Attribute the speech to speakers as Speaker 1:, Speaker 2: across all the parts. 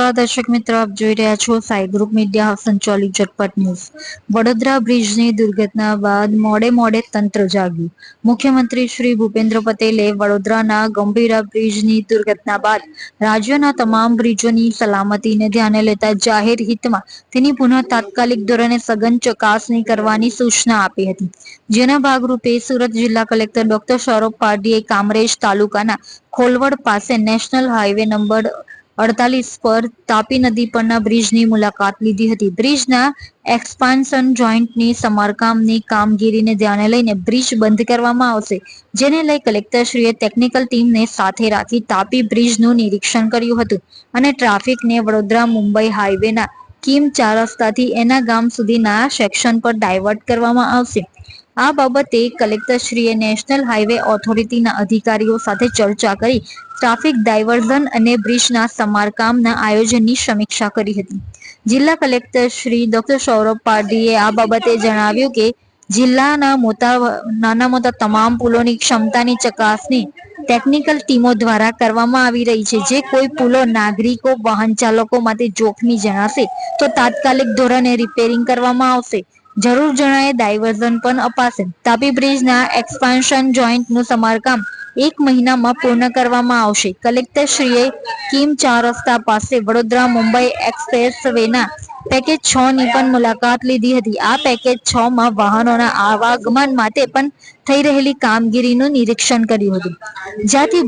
Speaker 1: નમસ્કાર, દર્શક મિત્રો, આપ જોઈ રહ્યા છો સાઈ ગ્રુપ મીડિયા સંચાલિત ઝટપટ ન્યૂઝ. વડોદરા બ્રિજની દુર્ઘટના બાદ મોડે મોડે તંત્ર જાગ્યું. મુખ્યમંત્રી શ્રી ભૂપેન્દ્ર પટેલે વડોદરાના ગંભીરા બ્રિજની દુર્ઘટના બાદ રાજ્યના તમામ બ્રિજોની સલામતીને ધ્યાને લેતા જાહેર હિતમાં તેની પુનઃ તાત્કાલિક ધોરણે સઘન ચકાસણી કરવાની સૂચના આપી હતી. જેના ભાગરૂપે સુરત જિલ્લા કલેક્ટર ડોક્ટર સૌરભ પારડીએ કામરેજ તાલુકાના ખોલવડ પાસે નેશનલ હાઈવે નંબર અડતાલીસ પર તાપી નદી પરના બ્રિજની મુલાકાત લીધી હતી. બ્રિજના એક્સપાન્શન જોઈન્ટની સમારકામની કામગીરીને ધ્યાને લઈને બ્રિજ બંધ કરવામાં આવશે, જેને લઈ કલેક્ટરશ્રીએ ટેકનિકલ ટીમને સાથે રાખી તાપી બ્રિજનું નિરીક્ષણ કર્યું હતું અને ટ્રાફિકને વડોદરા મુંબઈ હાઈવેના કિમ ચાર રસ્તાથી એના ગામ સુધીના સેક્શન પર ડાયવર્ટ કરવામાં આવશે. આ બાબતે કલેક્ટરશ્રીએ નેશનલ હાઈવે ઓથોરિટીના અધિકારીઓ સાથે ચર્ચા કરી ટ્રાફિક ડાયવર્ઝન અને બ્રિજના સમારકામના આયોજનની સમીક્ષા કરી હતી. જિલ્લા કલેક્ટર શ્રી ડોક્ટર સૌરભ પારડીએ આ બાબતે જણાવ્યું કે જિલ્લાના મોટા નાના મોટા તમામ પુલોની ક્ષમતાની ચકાસણી ટેકનિકલ ટીમો દ્વારા કરવામાં આવી રહી છે. જે કોઈ પુલો નાગરિકો વાહન ચાલકો માટે જોખમી જણાશે તો તાત્કાલિક ધોરણે રિપેરિંગ કરવામાં આવશે. જરૂર જણાયે ડાયવર્ઝન પણ અપાશે. તાપી બ્રિજના એક્સપાન્શન જોઈન્ટનું સમારકામ એક મહિનામાં પૂર્ણ કરવામાં આવશે. કલેક્ટરશ્રીએ કિમ ચાર રસ્તા પાસે વડોદરા મુંબઈ એક્સપ્રેસ વેના પેકેજ છ ની પણ મુલાકાત લીધી હતી. આ પેકેજ છ માં વાહનોના આવાગમન માટે પણ થઈ રહેલી કામગીરીનું નિરીક્ષણ કર્યું હતું. જ્યાંથી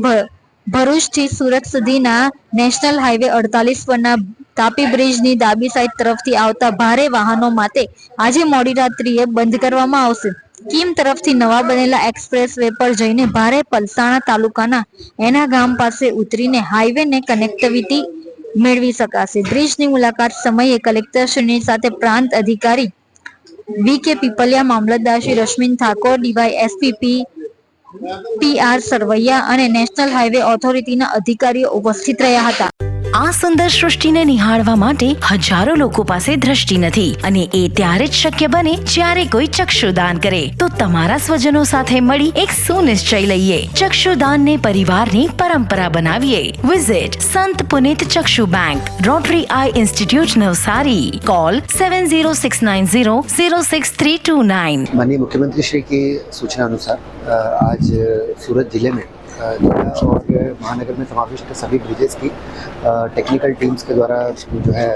Speaker 1: ભરૂચથી સુરત સુધીના નેશનલ હાઈવે અડતાલીસ પરના તાપી બ્રિજની ડાબી સાઈડ તરફથી આવતા ભારે વાહનો માટે આજે મોડી રાત્રિએ બંધ કરવામાં આવશે. કીમ તરફથી નવા બનેલા એક્સપ્રેસ વે પર જઈને ભારે પલસાણા તાલુકાના એના ગામ પાસે ઉતરીને હાઈવેને કનેક્ટિવિટી મેળવી શકાશે. બ્રિજની મુલાકાત સમયે કલેક્ટરશ્રીની સાથે પ્રાંત અધિકારી વી કે પીપલિયા મામલતદાર Shri Rashmin Thakor DY SPP P R Sarvaiya અને નેશનલ હાઈવે ઓથોરિટીના અધિકારીઓ ઉપસ્થિત રહ્યા હતા.
Speaker 2: આ સુંદર સૃષ્ટિને નિહાળવા માટે હજારો લોકો પાસે દ્રષ્ટિ નથી અને એ ત્યારે જ શક્ય બને જ્યારે કોઈ ચક્ષુદાન કરે તો તમારા સ્વજનો સાથે મળી એક સુનિશ્ચય લઈએ ચક્ષુદાનને પરિવારની પરંપરા બનાવીએ visit Sant Punit Chakshu bank Rotary eye institute Navsari call seven zero six nine zero zero six three two nine
Speaker 3: माननीय मुख्यमंत्री श्री की सूचना अनुसार अ, आज सूरत जिले में अ, जिला और महानगर में समाविष्ट सभी ब्रिजेस की टेक्निकल टीम्स के द्वारा जो है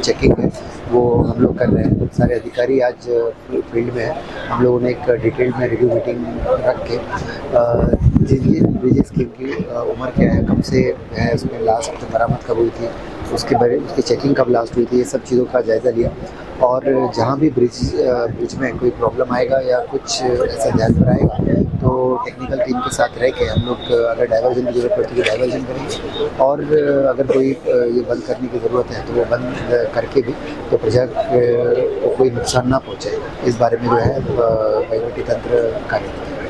Speaker 3: चेकिंग है। वो हम लोग कर रहे हैं। सारे अधिकारी आज फ़ील्ड में हैं। हम लोगों ने एक डिटेल में रिव्यू मीटिंग रख के जिन ब्रिजेस की उम्र क्या है, कब से है, उसमें लास्ट बरामद कब हुई थी उसके बारे, उसकी चेकिंग कब लास्ट हुई थी, ये सब चीज़ों का जायज़ा लिया। और जहाँ भी ब्रिज ब्रिज में कोई प्रॉब्लम आएगा या कुछ ऐसा ध्यान पर आएगा तो टेक्निकल टीम के साथ रह के हम लोग, अगर डाइवर्जन की ज़रूरत पड़ती है डाइवर्जन करेंगे। और अगर कोई ये बंद करने की ज़रूरत है तो वो बंद करके भी तो प्रजा को कोई नुकसान ना पहुँचे इस बारे में जो है तंत्र कार्य